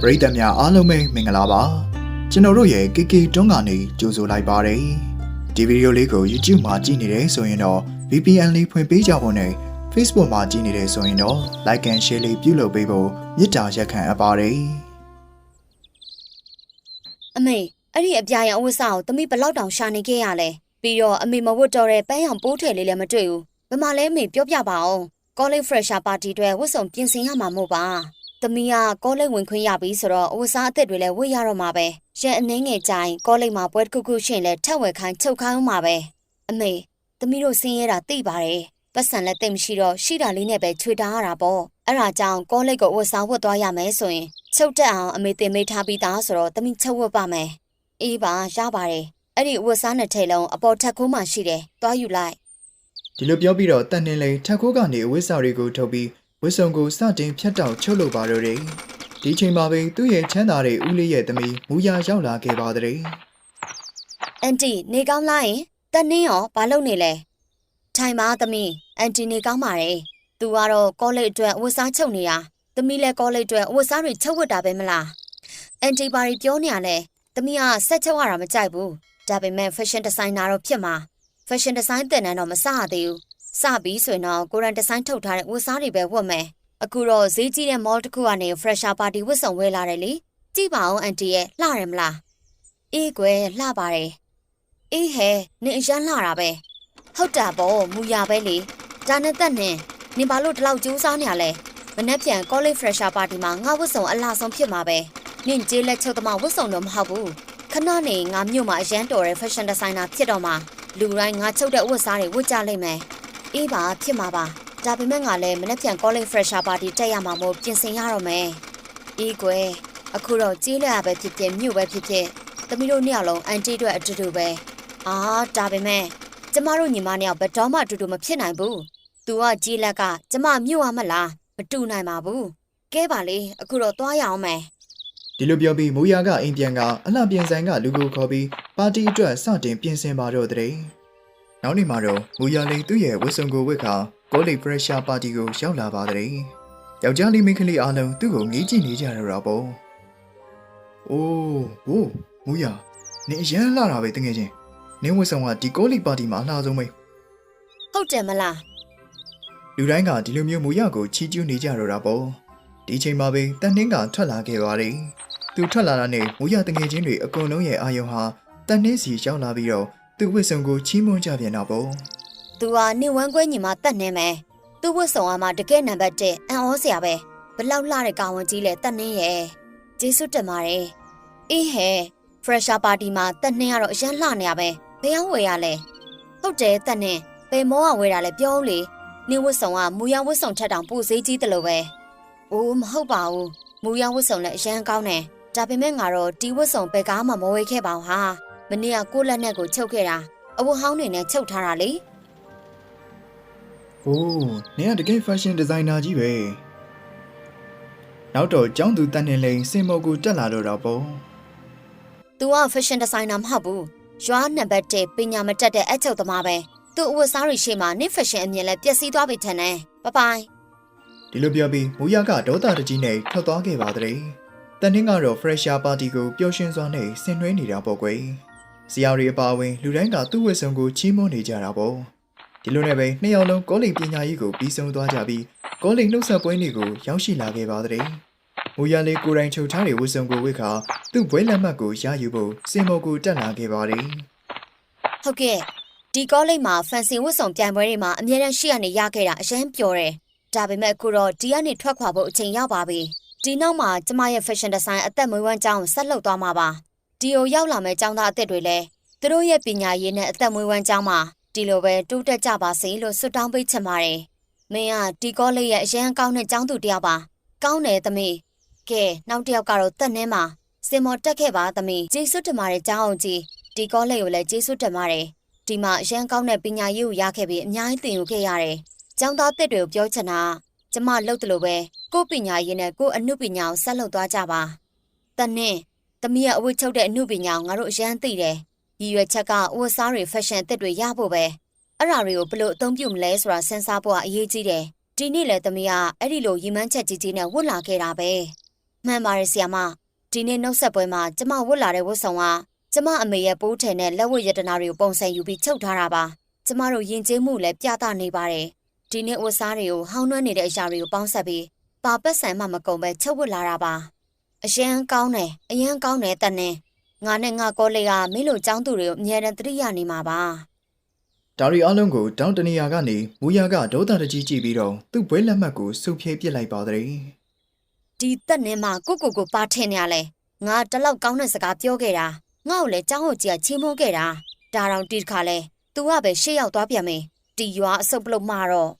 ပရိသတ်များအားလုံးပဲမင်္ဂလာပါကျွန်တော်တို့ရဲ့ KK တွန်းကနေကြိုဆိုလိုက်ပါတယ်ဒီဗီဒီယိုလေးကို YouTube မှာကြည့်နေတယ်ဆိုရင်တော့ VPN လေးဖွင့်ပေးကြဖို့နဲ့ Facebook မှာကြည့်နေတယ်ဆိုရင်တော့ Like and Share လေးပြုလုပ်ပေးဖို့မေတ္တာရက်ခံအပ်ပါတယ်အမေအဲ့ဒီအပြာရောင်အဝတ်စားကိုသမီးဘယ်လောက်တောင်ရှာနေခဲ့ရလဲပြီးတော့အမေမဝတ်တော့တဲ့ပန်းရောင်ပိုးထည်လေးလည်းမတွေ့ဘူးဘယ်မှာလဲအမေပြောပြပါအောင် College Fresher Party တွေဝတ်စုံပြင်ဆင်ရမှာမို့ပါ သမီးက College ဝင်ခွင့်ရပြီဆိုတော့အဝတ်စားအသစ်တွေလည်းဝတ်ရတော့မှာပဲရက်အနှင်းငယ်ကြိုင် College မှာပွဲတစ်ခုခုရှင်လဲထက်ဝယ်ခိုင်းချုပ်ခိုင်းအောင်မှာပဲအမေသမီးတို့ဆင်းရဲတာသိပါတယ်ပတ်စံလည်းတိတ်မရှိတော့ရှိတာလေးနဲ့ပဲချွေတာရတာပေါ့အဲ့ဒါကြောင့် College ကိုအဝတ်စားဝတ်သွားရမယ်ဆိုရင်ချုပ်တက်အောင်အမေတင်မေးထားပြီးသားဆိုတော့သမီးချုပ်ဝတ်ပါမယ်အေးပါရပါတယ်အဲ့ဒီအဝတ်စားနှစ်ထည်လုံးအပေါ်ထက်ခိုးမှရှိတယ်သွားယူလိုက်ဒီလိုပြောပြီးတော့တန်နှင်းလေးထက်ခိုးကနေအဝိစာတွေကိုထုတ်ပြီး ဝစ်စုံကိုစတင်ဖြတ်တောက်ချုပ်လုပ်ပါတော့တယ်ဒီချိန်မှာပဲသူ့ရဲ့ချမ်းသာတဲ့ဦးလေးရဲ့သမီးမူရရောက်လာခဲ့ပါတဲ့အန်တီနေကောင်းလားယင်တန်နှင်းရောဘာလုပ်နေလဲထိုင်ပါသမီးအန်တီနေကောင်းပါတယ်သူကတော့ကောလိပ်အတွက်အဝတ်စားချုပ်နေတာသမီးလည်းကောလိပ်အတွက်အဝတ်စားတွေချုပ်ဝတ်တာပဲမလားအန်တီဘာရီပြောနေရလဲသမီးကဆက်ချုပ်ရတာမကြိုက်ဘူးဒါပေမဲ့ fashion designer တော့ဖြစ်မှာ fashion design သင်တန်းတော့မစရသေးဘူး စပြီးဆိုရင်တော့ကိုရန် design ထုတ်ထားတဲ့ဝတ်စားတွေပဲဝတ်မယ်အခုတော့ဈေးကြီးတဲ့ mall တစ်ခုကနေ fresher party ဝတ်စုံဝယ်လာတယ်လေကြည့်ပါဦးအန်တီရဲ့လှတယ်မလားအေးကွယ်လှပါတယ်အေးဟဲနင်အရန်လှတာပဲဟုတ်တာပေါ့မူရပဲလေဒါနဲ့တက်နေနင်ဘာလို့ဒီလောက်ကြိုးစားနေရလဲမနေ့ပြန် college fresher party မှာငါဝတ်စုံအလားဆုံးဖြစ်မှာပဲနင်ကျေးလက်ချုပ်သမားဝတ်စုံတော့မဟုတ်ဘူးခဏနေငါမြို့မှာအရန်တော်တဲ့ fashion designer ဖြစ်တော့မှာလူတိုင်းငါချုပ်တဲ့ဝတ်စားတွေဝတ်ကြလိမ့်မယ် အေးပါဖြစ်မှာပါဒါပေမဲ့ငါလည်းမနေ့ပြန် college fresher party တက်ရမှာမို့ပြင်ဆင်ရတော့မယ်အေးကွယ်အခုတော့ကျေးလက်ရပဲဖြစ်ဖြစ်မြို့ပဲဖြစ်ဖြစ်သမီးတို့နှစ်ယောက်လုံးအန်တီတို့အတူတူပဲအာဒါပေမဲ့ကျမတို့ညီမနှစ်ယောက်ဘယ်တော့မှအတူတူမဖြစ်နိုင်ဘူး။ तू ကကြီးလက်ကကျမမြို့ရမလားမတူနိုင်ပါဘူး။ကဲပါလေအခုတော့သွားရအောင်မယ်ဒီလိုပြောပြီးမူရကအိမ်ပြန်ကအလှပြင်ဆိုင်ကလူကိုခေါ်ပြီးပါတီအတွက်စတင်ပြင်ဆင်ပါတော့တဲ့။ နောက်နေ့မှာတော့မူရလေးသူ့ရဲ့ဝစ်စုံကိုဝစ်ခါကိုလီပရက်ရှာပါတီကိုရောက်လာပါတဲ့။ယောက်ျားလေးမိန်းကလေးအားလုံးသူ့ကိုငေးကြည့်နေကြတော့တာပေါ့။အိုးဟိုးမူရနင်အရန်လာတာပဲတကယ်ချင်းနင်ဝစ်စုံကဒီကိုလီပါတီမှာအလှဆုံးပဲ။ဟုတ်တယ်မလားလူတိုင်းကဒီလိုမျိုးမူရကိုချီးကျူးနေကြတော့တာပေါ့ဒီချိန်မှာပဲတန်နှင်းကထွက်လာခဲ့ပါတယ်သူထွက်လာတာနဲ့မူရတငယ်ချင်းတွေအကုန်လုံးရဲ့အာယုံဟာတန်နှင်းစီရောက်လာပြီးတော့ သူ့ဝစ်စုံကိုချီးမွမ်းကြပြန်တာပေါ့။ तू ကနေဝမ်းကွဲညီမတက်နေမယ်။ तू ဝတ်ဆောင်အမတကယ်နံပါတ်1အန်ဩစရာပဲ။ဘလောက်လှတဲ့ကောင်ဝန်ကြီးလဲတက်နေရဲ့။ကျေးဇူးတင်ပါတယ်။အေးဟဲ fresher party မှာတက်နေရတော့အရန်လှနေရပဲ။ဘယ်အောင်ဝယ်ရလဲ။ဟုတ်တယ်တက်နေ။ဘယ်မောကဝယ်တာလဲပြောဦးလေ။နေဝတ်ဆောင်ကမူရဝတ်ဆောင်ထက်တောင်ပိုဈေးကြီးတယ်လို့ပဲ။အိုးမဟုတ်ပါဘူး။မူရဝတ်ဆောင်လည်းအရန်ကောင်းတယ်။ဒါပေမဲ့ငါတော့ဒီဝတ်ဆောင်ဘယ်ကားမှမဝယ်ခဲ့ပါဘူးဟာ။ မနေ့ကကိုယ့်လက်နဲ့ကိုချုပ်ခဲ့တာ။အဝတ်ဟောင်းတွေနဲ့ချုပ်ထားတာလေ။အိုးနင်ကတကယ် fashion designer ကြီးပဲနောက်တော့ကျောင်းသူတန်နှင်းလိန်စင်မော်ကိုတက်လာတော့တာပေါ့။ तू က fashion designer မဟုတ်ဘူး။ရွာနံပါတ်1ပညာမတတ်တဲ့အချုပ်သမားပဲ။ तू အဝတ်စားတွေရှေ့မှာနေ fashion အမြင်လဲပျက်စီးသွားပြီထင်တယ်။ဘပိုင်ဒီလိုပြောပြီးမူရကဒေါသတကြီးနဲ့ထွက်သွားခဲ့ပါတဲ့တန်နှင်းကတော့ fresher party ကိုပျော်ရွှင်စွာနဲ့ဆင်နွှဲနေတာပေါ့ကွယ် ဆရာတွေအပါအဝင်လူတိုင်းကသူ့ဝစ်စုံကိုချီးမွမ်းနေကြတာပေါ့ဒီလိုနဲ့ပဲနှစ်ယောက်လုံးကောလိပ်ပညာရေးကိုပြီးဆုံးသွားကြပြီးကောလိပ်နှုတ်ဆက်ပွဲနေ့ကိုရောက်ရှိလာခဲ့ပါတဲ့မူရလေးကိုယ်တိုင်ချုပ်ထားတဲ့ဝစ်စုံကိုဝစ်ခါသူ့ဘွဲလက်မှတ်ကိုရယူဖို့စင်မော်ကိုတက်လာခဲ့ပါတယ်။ဟုတ်ကဲ့။ဒီကောလိပ်မှာ fancy ဝတ်ဆောင်ပြိုင်ပွဲတွေမှာအမြဲတမ်းရှိရနေရခဲ့တာအရန်ပျော်တယ်။ဒါပေမဲ့အခုတော့ဒီကနေထွက်ခွာဖို့အချိန်ရောက်ပါပြီ။ဒီနောက်မှာကျမရဲ့ fashion design အသက်မွေးဝမ်းကြောင်းကိုဆက်လုပ်သွားမှာပါ။ ဒီကိုရောက်လာမဲ့ចောင်းသားအသက်တွေလည်းသူတို့ရဲ့ပညာရေးနဲ့အသက်မွေးဝမ်းကြောင်းမှာဒီလိုပဲတိုးတက်ကြပါစေလို့ဆုတောင်းပေးချင်ပါတယ်။မင်းကဒီကောလိပ်ရဲ့အရန်ကောင်းတဲ့ចောင်းသူတစ်ယောက်ပါ။ကောင်းတယ်သမီး။ကဲနောက်တစ်ယောက်ကတော့တက်နှင်းမှာစင်မော်တက်ခဲ့ပါသမီးကျေးဇူးတင်ပါတယ်ကျောင်းအောင်ကြီးဒီကောလိပ်ကိုလည်းကျေးဇူးတင်ပါတယ်ဒီမှာအရန်ကောင်းတဲ့ပညာရေးကိုရခဲ့ပြီးအများကြီးသင်ယူခဲ့ရတယ်ကျောင်းသားသစ်တွေကိုပြောချင်တာကျမလုပ်တယ်လို့ပဲကိုယ့်ပညာရေးနဲ့ကိုယ့်အမှုပညာကိုဆက်လုပ်သွားကြပါတနင်း သမီးရဲ့အဝတ်ချုပ်တဲ့အမှုပညာကိုငါတို့အရန်သိတယ်ရည်ရွယ်ချက်ကဝတ်စားတွေ fashion အသစ်တွေရဖို့ပဲအဲ့ဒါတွေကိုဘယ်လိုအသုံးပြုမလဲဆိုတာစဉ်းစားဖို့ကအရေးကြီးတယ်ဒီနေ့လေသမီးကအဲ့ဒီလိုရည်မှန်းချက်ကြီးကြီးနဲ့ဝတ်လာခဲ့တာပဲမှန်ပါတယ်ဆီယာမဒီနေ့နှုတ်ဆက်ပွဲမှာကျမဝတ်လာတဲ့ဝတ်ဆောင်ကကျမအမေရဲ့ပိုးထည်နဲ့လက်ဝတ်ရတနာတွေကိုပုံစံယူပြီးချုပ်ထားတာပါကျမတို့ယဉ်ကျေးမှုလည်းပြသနေပါတယ်ဒီနေ့ဝတ်စားတွေကိုဟောင်းနှွမ်းနေတဲ့အရာတွေကိုပေါင်းဆက်ပြီးပါပတ်ဆံမှမကုန်ပဲချုပ်ဝတ်လာတာပါ အရန်ကောင်းတယ်အရန်ကောင်းတယ်တန်နေငါနဲ့ငါကောလေးကမင်းလိုចောင်းသူတွေကိုအမြဲတမ်းသတိရနေမှာပါ ဒါရီအလုံးကိုတောင်းတနေရာကနေမူရကဒေါသတကြီးကြည့်ပြီးတော့သူ့ဘွဲလက်မှတ်ကိုစုပ်ဖြဲပစ်လိုက်ပါတဲ့ ဒီတက်နေမှာကိုကိုကိုပါထင်နေရလဲငါတလောက်ကောင်းတဲ့စကားပြောခဲ့တာငါ့ကိုလည်းចောင်းကိုကြီးကချီးမွမ်းခဲ့တာဒါတော့ဒီတစ်ခါလဲ तू ကပဲရှေ့ရောက်သွားပြန်မင်းဒီရွာအစုပ်ပလုတ်မှာတော့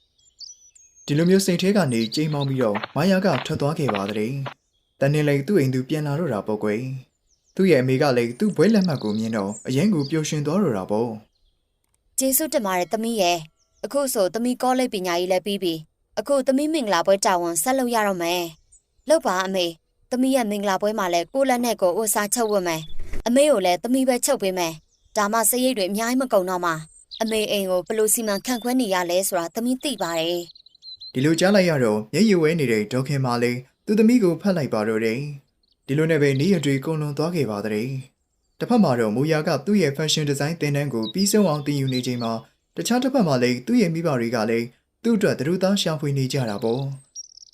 ဒီလိုမျိုးစိတ်ထဲကနေကြိမ်မောင်းပြီးတော့မာယာကထွက်သွားခဲ့ပါတဲ့ တန်နေလိုက်သူ့အိမ်သူပြန်လာတော့တာပေါ့ကွယ်သူ့ရဲ့အမေကလည်းသူ့ဘွဲလက်မှတ်ကိုမြင်တော့အရင်ကပျော်ရွှင်သွားတော့တာပေါ့ကျေးဇူးတင်ပါတယ်သမီးရဲ့အခုဆိုသမီးကောလိပ်ပညာရေးလည်းပြီးပြီအခုသမီးမင်္ဂလာပွဲတာဝန်ဆက်လုပ်ရတော့မယ်လောက်ပါအမေသမီးရဲ့မင်္ဂလာပွဲမှာလည်းကိုယ့်လက်နဲ့ကိုယ်ဥစားချုပ်ဝတ်မယ်အမေကိုလည်းသမီးပဲချုပ်ပေးမယ်ဒါမှစရိတ်တွေအများကြီးမကုန်တော့မှာအမေအိမ်ကိုဘယ်လိုစီမံခန့်ခွဲနေရလဲဆိုတာသမီးသိပါတယ်ဒီလိုကြားလိုက်ရတော့မျက်ရည်ဝဲနေတဲ့ဒေါခင်မာလေး သူ့သမီးကိုဖတ်လိုက်ပါတော့တယ်ဒီလိုနဲ့ပဲနေရတွေကုန်လွန်သွားခဲ့ပါတဲ့တစ်ဖက်မှာတော့မူယာကသူ့ရဲ့ fashion design သင်တန်းကိုပြီးဆုံးအောင်သင်ယူနေချိန်မှာတခြားတစ်ဖက်မှာလည်းသူ့ရဲ့မိဘတွေကလည်းသူ့အတွက်သူတို့သားရှာဖွေနေကြတာပေါ့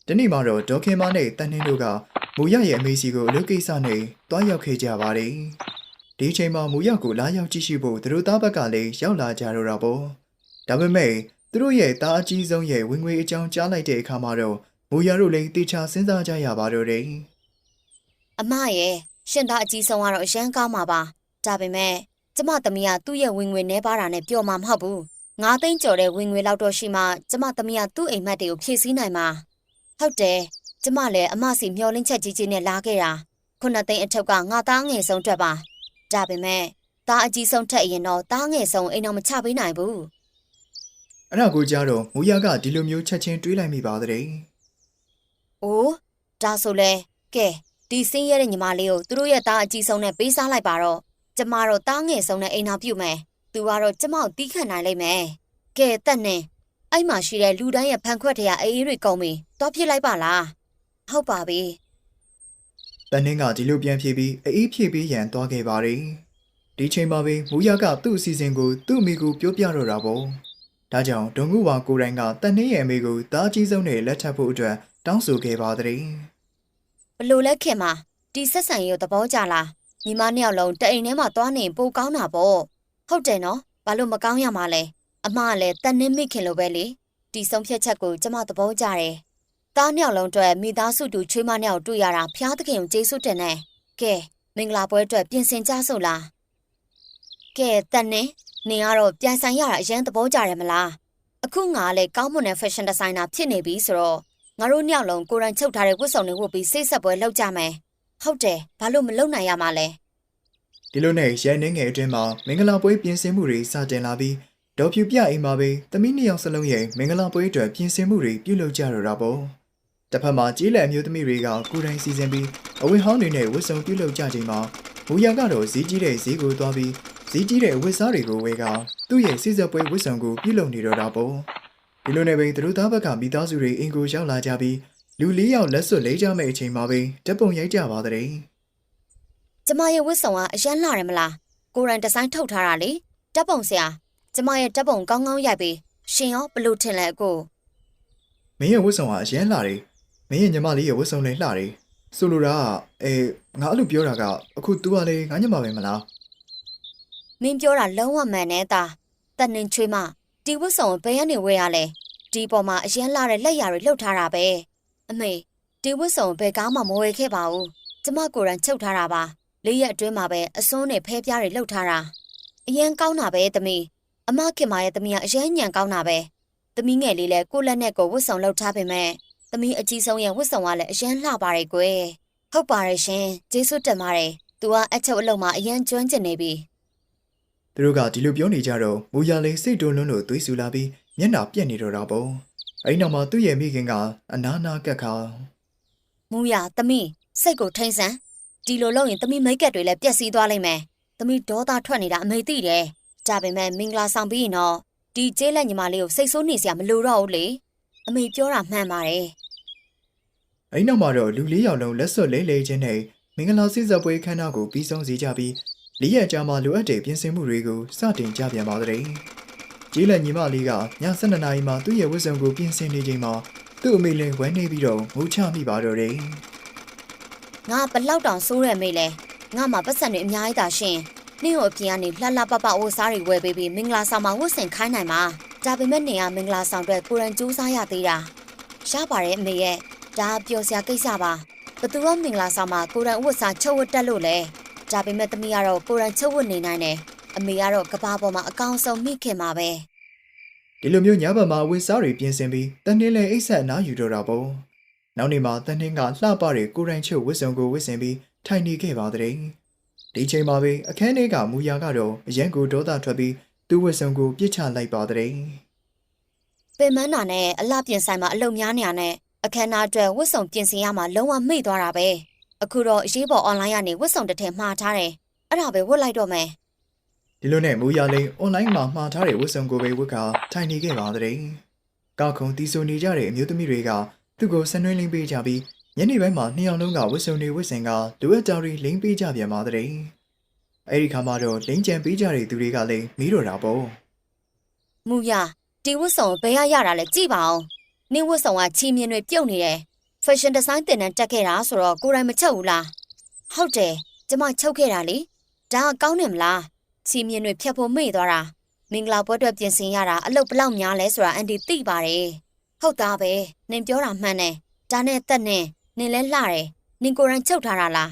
ဒီနေ့မှာတော့ဒေါခင်မာနဲ့တန်နှင်းတို့ကမူရရဲ့အမေစီကိုအလုပ်ကိစ္စနဲ့တွားရောက်ခဲ့ကြပါတယ်ဒီအချိန်မှာမူရကိုလာရောက်ကြည့်ရှုဖို့သူတို့သားဘက်ကလည်းရောက်လာကြတော့တာပေါ့ဒါပေမဲ့သူတို့ရဲ့တားအကြီးဆုံးရဲ့ဝင်ငွေအကြောင်းကြားလိုက်တဲ့အခါမှာတော့ မူရတို့လည်းတေချာစဉ်းစားကြရပါတော့တယ်အမရဲ့ရှင်သားအကြီးဆုံးကတော့အရန်ကောင်းမှာပါဒါပေမဲ့ကျမသမီးကသူ့ရဲ့ဝင်ငွေနှဲပါတာနဲ့ပျော်မှာမဟုတ်ဘူးငါးသိန်းကျော်တဲ့ဝင်ငွေလောက်တော့ရှိမှကျမသမီးကသူ့အိမ်မက်တွေကိုဖြည့်ဆည်းနိုင်မှာဟုတ်တယ်ကျမလည်းအမစီမျောလင်းချက်ကြီးကြီးနဲ့လာခဲ့တာခုနှစ်သိန်းအထက်ကငါသားငယ်ဆုံးအတွက်ပါဒါပေမဲ့သားအကြီးဆုံးထက်ရင်တော့သားငယ်ဆုံးအိမ်တော်မချပေးနိုင်ဘူးအဲ့ဒါကိုကြားတော့မူရကဒီလိုမျိုးချက်ချင်းတွေးလိုက်မိပါတဲ့။ အိုးဒါဆိုလဲကဲဒီစင်းရဲတဲ့ညီမလေးကိုသူတို့ရဲ့သားအကြီးဆုံးနဲ့ပေးစားလိုက်ပါတော့ကျမတော့သားငယ်ဆုံးနဲ့အိမ်တော်ပြုတ်မယ်။သူကတော့ကျမကိုတီးခတ်နိုင်လိမ့်မယ်။ကဲတက်နေအဲ့မှာရှိတဲ့လူတိုင်းရဲ့ဖန်ခွက်တွေကအေးအေးတွေကုန်ပြီ။သွားပြစ်လိုက်ပါလား။ဟုတ်ပါပြီတန်နှင်းကဒီလိုပြန်ဖြေပြီးအေးဖြေပြီးရန်သွားခဲ့ပါတယ်ဒီချိန်မှာပဲမူရကသူ့အစီအစဉ်ကိုသူ့အမိကိုပြောပြတော့တာပေါ့ဒါကြောင့်ဒုံကူဝါကိုယ်တိုင်ကတန်နှင်းရဲ့အမိကိုတားအကြီးဆုံးနဲ့လက်ထပ်ဖို့အတွက် တောင်းဆိုခဲ့ပါတဲ့။ဘလို့လဲခင်မဒီဆက်ဆံရေးကိုသဘောကျလား။ညီမနှစ်ယောက်လုံးတအိမ်ထဲမှာသွားနေပိုကောင်းတာပေါ့။ဟုတ်တယ်နော်။ဘာလို့မကောင်းရမှာလဲ။အမကလည်းတန်နေမိခင်လိုပဲလေ။ဒီဆုံးဖြတ်ချက်ကိုကျမသဘောကျတယ်။သားနှစ်ယောက်လုံးအတွက်မိသားစုတူချွေးမနှစ်ယောက်တွေ့ရတာဖျားသခင်ကိုကျေးဇူးတင်နေ။ကဲမင်္ဂလာပွဲအတွက်ပြင်ဆင်ကြစို့လား။ကဲတန်နေနင်ကတော့ပြန်ဆိုင်ရတာအရင်သဘောကျတယ်မလား။အခုငါကလည်းကောင်းမွန်တဲ့ fashion designer ဖြစ်နေပြီဆိုတော့ ငါတို့နှစ်ယောက်လုံးကိုယ်တိုင်ချုပ်ထားတဲ့ဝတ်စုံတွေဝတ်ပြီးစိတ်ဆက်ပွဲလုပ်ကြမယ်။ဟုတ်တယ်ဘာလို့မလုပ်နိုင်ရမှာလဲဒီလိုနဲ့ရဲနှင်းငယ်အတွင်းမှာမင်္ဂလာပွဲပြင်ဆင်မှုတွေစတင်လာပြီးဒေါ်ဖြူပြအိမ်မှာပဲသမီးနှစ်ယောက်စလုံးရဲ့မင်္ဂလာပွဲအတွက်ပြင်ဆင်မှုတွေပြုလုပ်ကြတော့တာပေါ့တစ်ဖက်မှာကြီးလက်အမျိုးသမီးတွေကကိုယ်တိုင်စီစဉ်ပြီးအဝတ်ဟောင်းတွေနဲ့ဝတ်စုံပြုလုပ်ကြချိန်မှာဘူရကတော့ဈေးကြီးတဲ့ဈေးကိုသွားပြီးဈေးကြီးတဲ့ဝတ်စားတွေကိုဝယ်ကသူ့ရဲ့စီစက်ပွဲဝတ်စုံကိုပြုလုပ်နေတော့တာပေါ့ ဒီလိုနဲ့ပဲသူတို့သားဘက်ကမိသားစုတွေအင်ကိုရောက်လာကြပြီးလူလေးယောက်လက်စွပ်လေးကြမဲ့အချိန်မှာပဲတပ်ပုံရိုက်ကြပါတဲ့။ကျမရဲ့ဝတ်စုံကအရင်လာတယ်မလား။ကိုယ်တိုင်ဒီဇိုင်းထုတ်ထားတာလေ။တပ်ပုံဆရာကျမရဲ့တပ်ပုံကောင်းကောင်းရိုက်ပြီးရှင်ရောဘယ်လို့ထင်လဲအကို။မင်းရဲ့ဝတ်ဆောင်ကအရန်လှတယ်မင်းရဲ့ညီမလေးရဲ့ဝတ်ဆောင်လည်းလှတယ်ဆိုလိုတာကအဲငါအဲ့လိုပြောတာကအခု तू ကလေငါညီမပဲမလားမင်းပြောတာလုံးဝမှန်နဲ့သားတန်နှင်းချွေးမ ဒီဝတ်ဆောင်ကိုဘယ်ကနေဝယ်ရလဲဒီပေါ်မှာအရင်လာတဲ့လက်ရာတွေလှုပ်ထားတာပဲအမေဒီဝတ်ဆောင်ကိုဘယ်ကားမှမဝယ်ခဲ့ပါဘူးကျမကိုယ်တိုင်ချုပ်ထားတာပါလေးရက်အတွင်းမှာပဲအစွန်းနဲ့ဖဲပြားတွေလှုပ်ထားတာအရင်ကောင်းတာပဲသမီးအမခင်မရဲ့သမီးကအရင်ညံကောင်းတာပဲသမီးငယ်လေးလည်းကိုယ့်လက်နဲ့ကိုယ်ဝတ်ဆောင်လှုပ်ထားပေမဲ့သမီးအကြီးဆုံးရဲ့ဝတ်ဆောင်ကလည်းအရင်လှပါတယ်ကွယ်ဟုတ်ပါတယ်ရှင်ကျေးဇူးတင်ပါတယ် तू ကအချုပ်အလုံးမှာအရင်ကျွမ်းကျင်နေပြီ သူတို့ကဒီလိုပြောနေကြတော့မူရလေးစိတ်တွန်းလွန်းလို့သွေးဆူလာပြီးမျက်နှာပြက်နေတော့တာပေါ့အဲ့နောက်မှာသူ့ရဲ့မိခင်ကအနာနာကက်ခါမူရသမီးစိတ်ကိုထိန်ဆန်းဒီလိုလုပ်ရင်သမီးမိတ်ကပ်တွေလည်းပျက်စီးသွားလိမ့်မယ်သမီးဒေါသထွက်နေတာအမေသိတယ်ဒါပေမဲ့မင်္ဂလာဆောင်ပြီးရင်တော့ဒီကျေးလက်ညီမလေးကိုစိတ်ဆိုးနေစရာမလိုတော့ဘူးလေအမေပြောတာမှန်ပါတယ်အဲ့နောက်မှာတော့လူလေးယောက်လုံးလက်စွပ်လဲလဲချင်းနဲ့မင်္ဂလာစစ်စပ်ပွဲခမ်းနားကိုပြီးဆုံးစေကြပြီး လေးရက်ကြာမှလိုအပ်တဲ့ပြင်ဆင်မှုတွေကိုစတင်ကြပြန်ပါတဲ့။ကြီးလက်ညီမလေးကည7နာရီမှသူ့ရဲ့ဝတ်စုံကိုပြင်ဆင်နေချိန်မှာသူ့အမေလည်းဝမ်းနေပြီးတော့ငိုချမိပါတော့တယ်။ငါဘလောက်တောင်စိုးရမေးလဲငါမှပတ်စံတွေအများကြီးသာရှင်နင့်ကိုအပြင်ကနေလှလှပပဝတ်စားတွေဝယ်ပေးပြီးမင်္ဂလာဆောင်မှာဝတ်ဆင်ခိုင်းနိုင်မှာဒါပေမဲ့နေရမင်္ဂလာဆောင်အတွက်ကိုရန်ကြိုးစားရသေးတာရပါတယ်အမေရဲ့ဒါပျော်စရာကိစ္စပါဘသူကမင်္ဂလာဆောင်မှာကိုရန်ဝတ်စားချုပ်ဝတ်တက်လို့လဲ ဒါပေမဲ့သမီးကတော့ကိုရန်ချုပ်ဝတ်နေနိုင်တယ်အမေကတော့ကဘာပေါ်မှာအကောင်ဆုံးမိခင်ပါပဲဒီလိုမျိုးညဘက်မှာဝင်းစားတွေပြင်ဆင်ပြီးတန်းနှင်းလဲအိတ်ဆက်အနားယူတော့တာပေါ့နောက်နေ့မှာတန်းနှင်းကလှပတဲ့ကိုရိုင်းချုပ်ဝစ်စုံကိုဝစ်ဆင်ပြီးထိုင်နေခဲ့ပါတဲ့ဒီချိန်မှာပဲအခန်းထဲကမူယာကတော့အရန်ကိုဒေါသထွက်ပြီးသူ့ဝစ်စုံကိုပြစ်ချလိုက်ပါတဲ့ပင်မနာနဲ့အလှပြင်ဆိုင်မှာအလုံများနေရနဲ့အခမ်းအနားအတွက်ဝတ်စုံပြင်ဆင်ရမှာလုံးဝမေ့သွားတာပဲ အခုတော့အရေးပေါ် online ကနေဝတ်စုံတစ်ထည်မှားထားတယ်အဲ့ဒါပဲဝတ်လိုက်တော့မယ်ဒီလိုနဲ့မူယာလိန်အွန်လိုင်းမှာမှားထားတဲ့ဝစ်စုံကိုပဲဝတ်ကထိုင်နေခဲ့ပါတဲ့ကောက်ခုံတီးဆိုနေကြတဲ့အမျိုးသမီးတွေကသူ့ကိုဆန်နွှဲလင်းပေးကြပြီးညနေပိုင်းမှာနှစ်ယောက်လုံးကဝစ်စုံတွေဝစ်စင်ကလိုအပ်တာတွေလိမ့်ပေးကြပြန်ပါတဲ့အဲ့ဒီခါမှာတော့လိမ့်ကြံပေးကြတဲ့သူတွေကလည်းမီးတော့တာပေါ့မူရဒီဝတ်စုံကိုဘယ်ရရတာလဲကြည့်ပါအောင်နင်းဝတ်စုံကချီမြင်တွေပြုတ်နေတယ် fashion design တင်တန်းတက်ခဲ့တာဆိုတော့ကိုယ်တိုင်မချုပ်ဘူးလားဟုတ်တယ်ကျမချုပ်ခဲ့တာလေဒါကကောင်းတယ်မလားချီမြင်တွေဖြတ်ဖို့မေ့သွားတာမင်္ဂလာပွဲအတွက်ပြင်ဆင်ရတာအလုပ်ဘလောက်များလဲဆိုတာအန်တီသိပါတယ်ဟုတ်သားပဲနင်ပြောတာမှန်တယ်ဒါနဲ့တက်နဲ့နင်လဲလှတယ်နင်ကိုယ်တိုင်ချုပ်ထားတာလား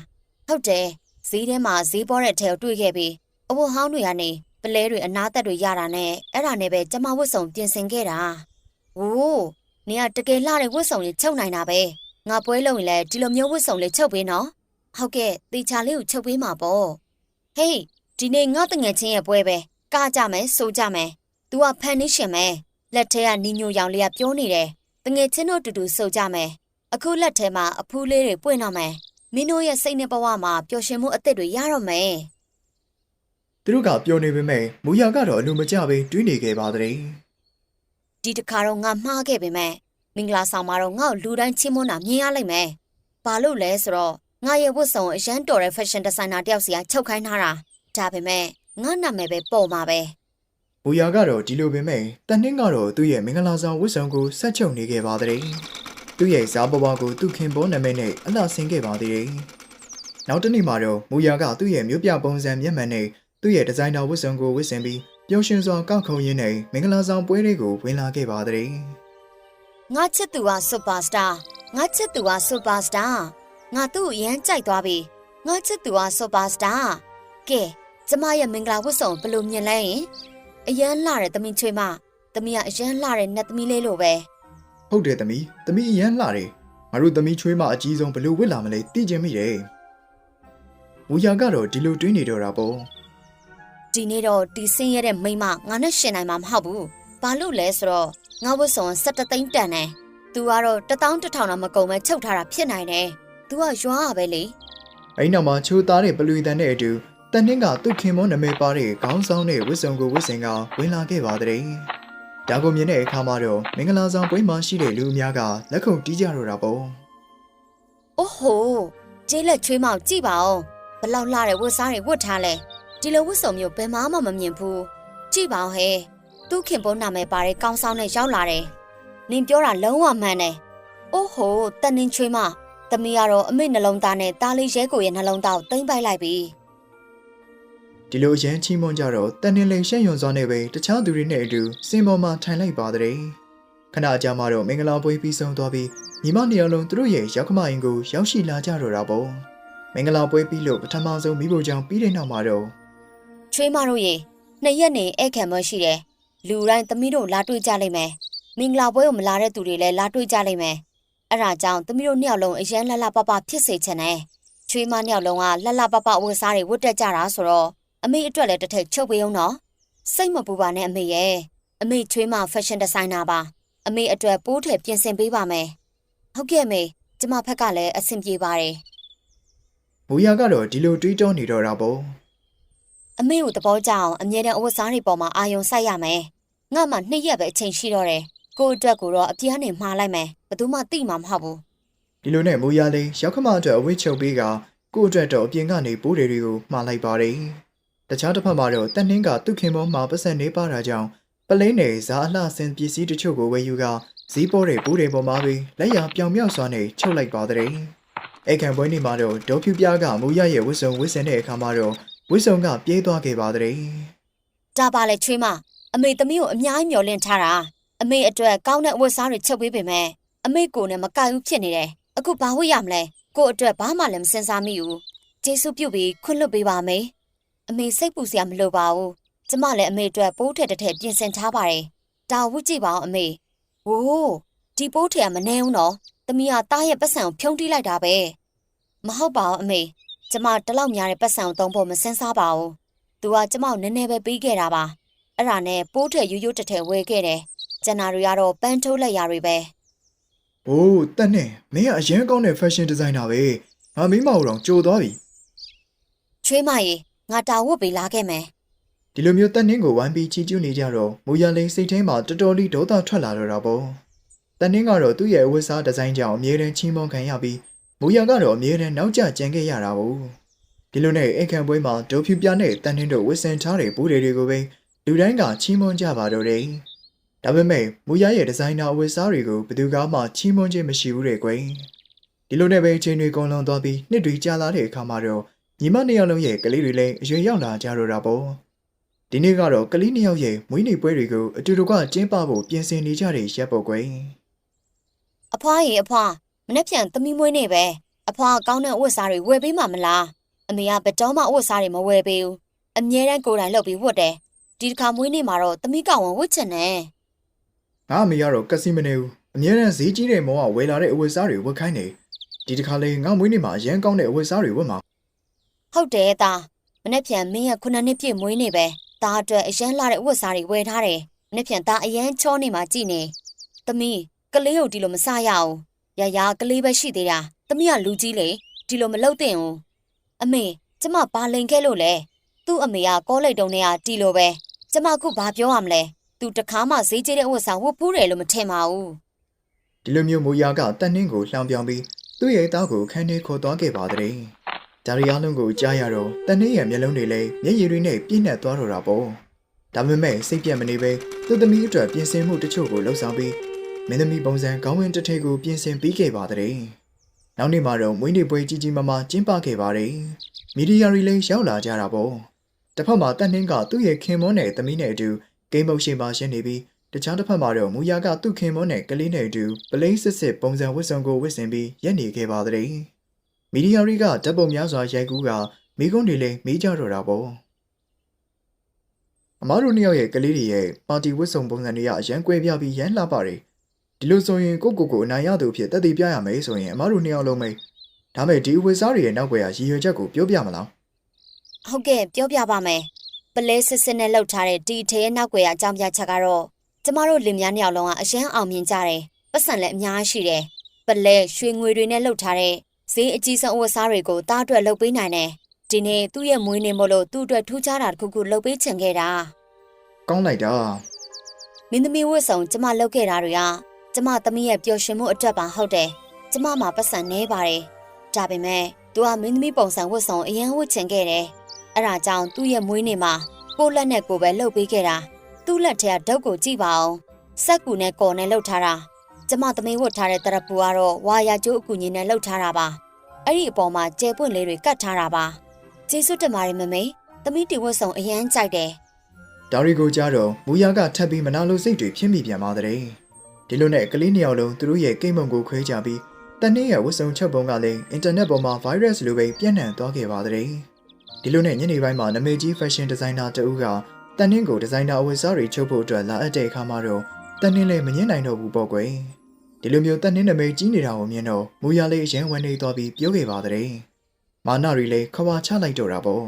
ဟုတ်တယ်ဈေးထဲမှာဈေးပေါ်တဲ့အထက်ကိုတွေ့ခဲ့ပြီးအဝတ်ဟောင်းတွေကနေပလဲတွေအနားသက်တွေရတာနဲ့အဲ့ဒါနဲ့ပဲကျမဝတ်စုံပြင်ဆင်ခဲ့တာ။ဟိုး နေကတကယ်လှတဲ့ဝတ်စုံလေးချုပ်နိုင်တာပဲ။ငါပွဲလုံးရင်လည်းဒီလိုမျိုးဝတ်စုံလေးချုပ်ပေးနော်။ဟုတ်ကဲ့တေချာလေးကိုချုပ်ပေးမှာပေါ့။ဟေးဒီနေ့ငါတငယ်ချင်းရဲ့ပွဲပဲ။ကကြမယ်ဆိုကြမယ်။ तू ကဖန်နေရှင်မယ်။လက်ထဲကနီညိုရောင်လေးကပြောနေတယ်။တငယ်ချင်းတို့တူတူဆိုကြမယ်။အခုလက်ထဲမှာအဖူးလေးတွေပွင့်တော့မယ်။မင်းတို့ရဲ့စိတ်နဲ့ဘဝမှာပျော်ရွှင်မှုအသစ်တွေရတော့မယ်။သူတို့ကပြောနေပေမဲ့မူယာကတော့အလိုမကျပဲတွေးနေခဲ့ပါတဲ့ ဒီတစ်ခါတော့ငါမှားခဲ့ပေမဲ့မင်္ဂလာဆောင်မှာတော့ငါ့ကိုလူတိုင်းချင်းမွန်းတာမြင်ရလိမ့်မယ်။ဘာလို့လဲဆိုတော့ငါရဲ့ဝတ်စုံအရန်တော်တဲ့ fashion designer တယောက်စီကချုပ်ခိုင်းထားတာ။ဒါပေမဲ့ငါနာမည်ပဲပေါ်မှာပဲမူယာကတော့ဒီလိုပေမဲ့တန်နှင်းကတော့သူ့ရဲ့မင်္ဂလာဆောင်ဝတ်စုံကိုဆက်ချုပ်နေခဲ့ပါတဲ့သူ့ရဲ့ဇာဘဘကိုသူ့ခင်ပေါ်နာမည်နဲ့အလှဆင်းခဲ့ပါသေးတယ်နောက်တစ်နေ့မှာတော့မူယာကသူ့ရဲ့မြို့ပြပုံစံမျက်မှန်နဲ့သူ့ရဲ့ဒီဇိုင်နာဝတ်စုံကိုဝတ်ဆင်ပြီး ပျော်ရွှင်စွာကောက်ခုံရင်းနဲ့မင်္ဂလာဆောင်ပွဲတွေကိုဝင်လာခဲ့ပါတဲ့။ငါချစ်သူက superstar ငါချစ်သူက superstar ငါသူ့ကိုအရန်ကြိုက်သွားပြီ။ငါချစ်သူက superstar ကဲကျမရဲ့မင်္ဂလာဝတ်စုံဘယ်လိုမြင်လဲယင်အရန်လှတဲ့သမီးချွေးမသမီးကအရန်လှတဲ့နတ်သမီးလေးလိုပဲဟုတ်တယ်သမီးသမီးအရန်လှတယ်ငါတို့သမီးချွေးမအကြီးဆုံးဘယ်လိုဝတ်လာမလဲသိချင်မိတယ်မူယာကတော့ဒီလိုတွေးနေတော့တာပေါ့ ဒီနေ့တော့ဒီဆင်းရဲတဲ့မိန်းမငါနဲ့ရှင်နိုင်မှာမဟုတ်ဘူး။ဘာလို့လဲဆိုတော့ငါဝတ်စုံ17သိန်းတန်တယ်။ तू ကတော့1000 1000တော့မကုန်ပဲချုပ်ထားတာဖြစ်နိုင်တယ်။ तू ကရွာရပဲလေအဲ့နောက်မှာချိုးသားတဲ့ပလူတန်တဲ့အတူတန်နှင်းကသူ့ခင်မောနာမည်ပါတဲ့ခေါင်းဆောင်တဲ့ဝစ်စုံကိုဝစ်စင်ကဝင်လာခဲ့ပါတဲ့။ဒါကိုမြင်တဲ့အခါမှာတော့မင်္ဂလာဆောင်ပွဲမှာရှိတဲ့လူအများကလက်ခုပ်တီးကြတော့တာပေါ့။အိုးဟိုကျေးလက်ချွေးမောင်ကြည့်ပါဦး။ဘလောက်လှတဲ့ဝတ်စားတွေဝတ်ထားလဲ။ ဒီလိုဝတ်စုံမျိုးဘယ်မှမမမြင်ဘူး။ကြည့်ပါဦးဟဲ့။သူ့ခင်ပုံးနာမည်ပါတဲ့ကောင်းဆောင်နဲ့ရောက်လာတယ်။နင်ပြောတာလုံးဝမှန်တယ်။အိုးဟိုတန်နင်းချွေးမသမီးကတော့အမေနှလုံးသားနဲ့တားလေးရဲကိုရဲ့နှလုံးသားကိုတိမ့်ပိုက်လိုက်ပြီ။။ဒီလိုအရန်ချီးမွမ်းကြတော့တန်နှင်းလိန်ရှက်ယွန်စွာနဲ့ပဲတခြားသူတွေနဲ့အတူစင်ပေါ်မှာထိုင်လိုက်ပါတဲ့။ခဏကြာမှတော့မင်္ဂလာပွဲပြီးဆုံးသွားပြီးညီမနှစ်ယောက်လုံးသူတို့ရဲ့ရောက်ခမရင်ကိုရောက်ရှိလာကြတော့တာပေါ့။မင်္ဂလာပွဲပြီးလို့ပထမဆုံးမိဖို့ကြောင့်ပြီးတဲ့နောက်မှာတော့ ချွေးမတို့ရေနှစ်ရက်နေဧည့်ခံမရှိတယ်လူတိုင်းသမီးတို့လာတွေ့ကြလိမ့်မယ်မင်္ဂလာပွဲကိုမလာတဲ့သူတွေလည်းလာတွေ့ကြလိမ့်မယ်အဲ့ဒါကြောင့်သမီးတို့နှစ်ယောက်လုံးအရန်လှလှပပဖြစ်စေချင်တယ်ချွေးမနှစ်ယောက်လုံးကလှလှပပဝတ်စားတွေဝတ်တက်ကြတာဆိုတော့အမေအတွက်လည်းတစ်ထက်ချုပ်ပေးအောင်နော်စိတ်မပူပါနဲ့အမေရဲ့အမေချွေးမ fashion designer ပါအမေအတွက်ပိုးထည့်ပြင်ဆင်ပေးပါမယ်ဟုတ်ကဲ့အမေကျမဖက်ကလည်းအဆင်ပြေပါတယ်မူယာကတော့ဒီလိုတွေးတောနေတော့တာပေါ့ အမေကိုသဘောကျအောင်အမြဲတမ်းအဝတ်စားတွေပေါ်မှာအာယုံစိုက်ရမယ်။ငါမှနှစ်ရက်ပဲအချိန်ရှိတော့တယ်။ကိုယ့်အတွက်ကိုတော့အပြားနဲ့မှားလိုက်မယ်။ဘယ်သူမှသိမှာမဟုတ်ဘူးဒီလိုနဲ့မူရလေးရောက်ခမအတွက်အဝတ်ချုပ်ပေးကကို့အတွက်တော့အပြင်ကနေပိုးတွေတွေကိုမှားလိုက်ပါတယ်တခြားတစ်ဖက်မှာတော့တက်နှင်းကသူ့ခင်မောမှာပတ်စံနေပါတာကြောင့်ပလိမ့်နယ်ဇာအလှဆင်ပစ္စည်းတချို့ကိုဝယ်ယူကဈေးပေါ်တဲ့ပိုးတွေပေါ်မှာပြီးလက်ရပြောင်မြောက်စွာနဲ့ချုပ်လိုက်ပါတဲ့အဲ့ခံပွဲနေမှာတော့ဒေါ်ဖြူပြားကမူရရဲ့ဝစ်စုံဝစ်စင်တဲ့အခါမှာတော့ ဝစ်စုံကပြေးသွားခဲ့ပါတဲ့ဒါပါလေချွေးမအမေသမီးကိုအများကြီးမျှော်လင့်ထားတာအမေအတွက်ကောင်းတဲ့အဝတ်စားတွေချုပ်ပေးပေမဲ့အမေကိုနဲ့မကိုက်ဘူးဖြစ်နေတယ်အခုဘာဝတ်ရမလဲကို့အတွက်ဘာမှလည်းမစင်စားမိဘူးကျေးဇူးပြုပြီးခွင့်လွှတ်ပေးပါမေအမေစိတ်ပူစရာမလိုပါဘူးကျမလည်းအမေအတွက်ပိုးထက်တစ်ထက်ပြင်ဆင်ထားပါတယ်ဒါဝတ်ကြည့်ပါအောင်အမေဝိုးဒီပိုးထက်ကမနှဲဘူးနော်သမီးကတားရဲ့ပတ်စံကိုဖြုံးတီးလိုက်တာပဲမဟုတ်ပါဘူးအမေ ကျမတလောက်များတဲ့ပတ်စံကိုသုံးဖို့မစင်စားပါဘူးသူကကျမကိုနည်းနည်းပဲပြီးခဲ့တာပါအဲ့ဒါနဲ့ပိုးထက်ရိုးရိုးတစ်ထက်ဝဲခဲ့တယ်ကျန်တာတွေကတော့ပန်းထိုးလက်ရာတွေပဲ။အိုးတက်နဲ့မင်းကအရင်ကောင်းတဲ့ fashion designer ပဲ။ငါမိမအောင်တော့ကြိုသွားပြီချွေးမရေငါတာဝတ်ပေးလာခဲ့မယ်။ဒီလိုမျိုးတက်နှင်းကိုဝိုင်းပြီးချီးကျူးနေကြတော့မူရလိန်စိတ်ထဲမှာတော်တော်လေးဒေါသထွက်လာတော့တာပေါ့။တက်နှင်းကတော့သူ့ရဲ့အဝတ်စားဒီဇိုင်းကြောင့်အမြဲတမ်းချီးမွမ်းခံရပြီး မူရကတော့အမြဲတမ်းနောက်ကျကြံခဲ့ရတာပေါ့။ဒီလိုနဲ့အိမ်ခံပွဲမှာဒေါ်ဖြူပြနဲ့တက်နှင်းတို့ဝစ်စင်ထားတဲ့ဘူးတွေကိုပဲလူတိုင်းကချီးမွမ်းကြပါတော့တယ်။ဒါပေမဲ့မူရရဲ့ဒီဇိုင်နာအဝတ်စားတွေကိုဘယ်သူကမှချီးမွမ်းခြင်းမရှိဘူးတဲ့ကွယ်။ဒီလိုနဲ့ပဲအချိန်တွေကုန်လွန်သွားပြီးနှစ်တွေကြာလာတဲ့အခါမှာတော့ညီမနှစ်ယောက်လုံးရဲ့ကလေးတွေလည်းအရွယ်ရောက်လာကြတော့တာပေါ့။ဒီနေ့ကတော့ကလေးနှစ်ယောက်ရဲ့မွေးနေ့ပွဲတွေကိုအတူတကွကျင်းပဖို့ပြင်ဆင်နေကြတဲ့ရက်ပေါ့ကွယ်။အဖွားရေအဖွား မနေ့ပြန်သမီးမွေးနေပဲအဖွားကောင်းတဲ့အဝတ်စားတွေဝယ်ပေးမှာမလားအမေကဘယ်တော့မှအဝတ်စားတွေမဝယ်ပေးဘူးအမြဲတမ်းကိုယ်တိုင်လုပ်ပြီးဝတ်တယ်ဒီတစ်ခါမွေးနေ့မှာတော့သမီးကောင်ဝင်ဝတ်ချင်တယ်ငါအမေကတော့ကက်စီမနေဘူးအမြဲတမ်းဈေးကြီးတဲ့မောကဝယ်လာတဲ့အဝတ်စားတွေဝတ်ခိုင်းနေဒီတစ်ခါလေငါမွေးနေ့မှာအရန်ကောင်းတဲ့အဝတ်စားတွေဝတ်မှာဟုတ်တယ်သားမနေ့ပြန်မင်းရဲ့ခုနှစ်နှစ်ပြည့်မွေးနေ့ပဲသားအတွက်အရန်လာတဲ့အဝတ်စားတွေဝယ်ထားတယ်မနေ့ပြန်သားအရန်ချောနေမှာကြည်နေသမီးကလေးကိုဒီလိုမစရအောင် ရရကလေးပဲရှိသေးတာသမီးကလူကြီးလေဒီလိုမလုပ်သင့်ဘူးအမေကျမဘာလိန်ခဲ့လို့လဲသူ့အမေကကောလိပ်တုံးနဲ့ကတီလိုပဲကျမခုဘာပြောရမလဲသူတခါမှဈေးကျတဲ့အဝတ်စားဝတ်ဖူးတယ်လို့မထင်ပါဘူးဒီလိုမျိုးမူယာကတန်နှင်းကိုလှောင်ပြောင်ပြီးသူ့ရဲ့သားကိုခန်းထဲခေါ်သွားခဲ့ပါတဲ့ဒါရီအားလုံးကိုကြားရတော့တန်နှင်းရဲ့မျက်လုံးတွေလည်းမျက်ရည်တွေနဲ့ပြည့်နှက်သွားတော့တာပေါ့ဒါပေမဲ့စိတ်ပြတ်မနေပဲသူ့သမီးအတွက်ပြင်ဆင်မှုတချို့ကိုလှုပ်ဆောင်ပြီး မင်းသမီးပုံစံခေါင်းဝင်တစ်ထည်ကိုပြင်ဆင်ပြီးခဲ့ပါတဲ့နောက်နေ့မှာတော့မွေးနေ့ပွဲကြီးကြီးမားမားကျင်းပခဲ့ပါတယ်မီဒီယာတွေလည်းရောက်လာကြတာပေါ့တစ်ဖက်မှာတန်နှင်းကသူ့ရဲ့ခင်မွန်းနဲ့သမီးနဲ့အတူဂိမ်းမုတ်ရှင်ပါရှင်းနေပြီးတခြားတစ်ဖက်မှာတော့မူယာကသူ့ခင်မွန်းနဲ့ကလေးနဲ့အတူပလိမ့်စစ်စစ်ပုံစံဝတ်စုံကိုဝတ်ဆင်ပြီးရက်နေခဲ့ပါတဲ့။မီဒီယာတွေကဓာတ်ပုံများစွာရိုက်ကူးကမိကုန်းတွေလည်းမေးကြတော့တာပေါ့။အမားတို့နှစ်ယောက်ရဲ့ကလေးတွေရဲ့ပါတီဝတ်စုံပုံစံတွေကအရန်ကွဲပြားပြီးရန်လှပါတယ်။ ဒီလိုဆိုရင်ကိုကိုကိုအနိုင်ရသူအဖြစ်တက်တည်ပြရမယ်ဆိုရင်အမားတို့နှစ်ယောက်လုံးပဲဒါမဲ့ဒီအဝတ်စားတွေရဲ့နောက်ွယ်ကရည်ရွယ်ချက်ကိုပြောပြမလားဟုတ်ကဲ့ပြောပြပါမယ်ပလဲစစ်စစ်နဲ့လှုပ်ထားတဲ့ဒီထဲရဲ့နောက်ွယ်အကြောင်းပြချက်ကတော့ကျမတို့လင်မယားနှစ်ယောက်လုံးကအရန်အောင်မြင်ကြတယ်ပတ်စံလည်းအများကြီးရှိတယ်ပလဲရွှေငွေတွေနဲ့လှုပ်ထားတဲ့ဈေးအကြီးဆုံးအဝတ်စားတွေကိုတားအတွက်လှုပ်ပေးနိုင်တယ်ဒီနေ့သူ့ရဲ့မွေးနေ့မို့လို့သူ့အတွက်ထူးခြားတာတစ်ခုခုလှုပ်ပေးချင်ခဲ့တာ။ကောင်းလိုက်တာမင်းသမီးဝတ်ဆောင်ကျမလှုပ်ခဲ့တာတွေက ကျမသမီးရဲ့ပျော်ရွှင်မှုအတွက်ပါဟုတ်တယ်ကျမမှာပတ်စံနေပါတယ်ဒါပေမဲ့သူကမင်းသမီးပုံစံဝတ်ဆောင်အရင်ဝတ်ချင်ခဲ့တယ်အဲ့ဒါကြောင့်သူ့ရဲ့မွေးနေ့မှာကိုယ့်လက်နဲ့ကိုယ်ပဲလှုပ်ပေးခဲ့တာသူ့လက်ထဲကဓာတ်ကိုကြည့်ပါအောင်စက်ကူနဲ့ကော်နဲ့လှုပ်ထားတာကျမသမီးဝတ်ထားတဲ့တရပူကတော့ဝါယာကျိုးအကူကြီးနဲ့လှုပ်ထားတာပါအဲ့ဒီအပေါ်မှာကျဲပွင့်လေးတွေကတ်ထားတာပါကျေးဇူးတင်ပါတယ်မမေသမီးတီဝတ်ဆောင်အရင်ကြိုက်တယ်။ဒါရီကိုကြားတော့မူယာကထပ်ပြီးမနာလိုစိတ်တွေဖြစ်မိပြန်ပါတဲ့။ ဒီလိုနဲ့ကလေးနှစ်ယောက်လုံးသူတို့ရဲ့ကိမ့်မုံကိုခွဲကြပြီးတန်နှင်းရဲ့ဝတ်စုံချက်ပုံကလည်းအင်တာနက်ပေါ်မှာ virus လိုပဲပြန့်နှံ့သွားခဲ့ပါတဲ့။ဒီလိုနဲ့ညနေပိုင်းမှာနမေကြီး fashion designer တဦးကတန်နှင်းကိုဒီဇိုင်နာအဝတ်စားတွေချုပ်ဖို့အတွက်လာအပ်တဲ့အခါမှာတော့တန်နှင်းလည်းမငင်းနိုင်တော့ဘူးပေါ့ကွယ်။ဒီလိုမျိုးတန်နှင်းနမေကြီးနေတာကိုမြင်တော့မူယာလေးအရင်ဝင်နေသွားပြီးပြောခဲ့ပါတဲ့။မာနာရီလည်းခွာချလိုက်တော့တာပေါ့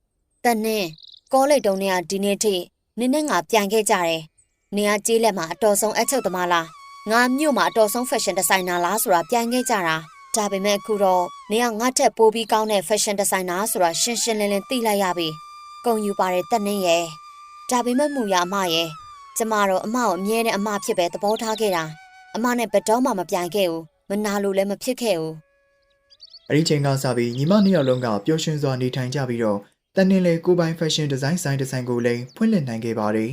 ။တန်နဲ့ကောလိပ်တုံးနဲ့ကဒီနေ့ထိနင်းနဲ့ငါပြန်ခဲ့ကြတယ်။ နေကကြေးလက်မှာအတော်ဆုံးအချုပ်သမားလား။ငါမြို့မှာအတော်ဆုံး fashion designer လားဆိုတာပြန်ခဲ့ကြတာ။ဒါပေမဲ့အခုတော့နေကငါထက်ပိုပြီးကောင်းတဲ့ fashion designer ဆိုတာရှင်းရှင်းလင်းလင်းသိလိုက်ရပြီ။ကုန်ယူပါတဲ့တက်နေရဲ့။ဒါပေမဲ့မူရအမရဲ့။ကျမတော့အမကိုအမြဲတမ်းအမဖြစ်ပဲသဘောထားခဲ့တာ။အမနဲ့ဘယ်တော့မှမပြိုင်ခဲ့ဘူးမနာလို့လည်းမဖြစ်ခဲ့ဘူးအဲ့ဒီချိန်ကစပြီးညီမနှစ်ယောက်လုံးကပျော်ရွှင်စွာနေထိုင်ကြပြီးတော့တန်နှင်းလေကိုပိုင် fashion design ဆိုင်ဒီဇိုင်းကိုလည်းဖွင့်လှစ်နိုင်ခဲ့ပါတယ်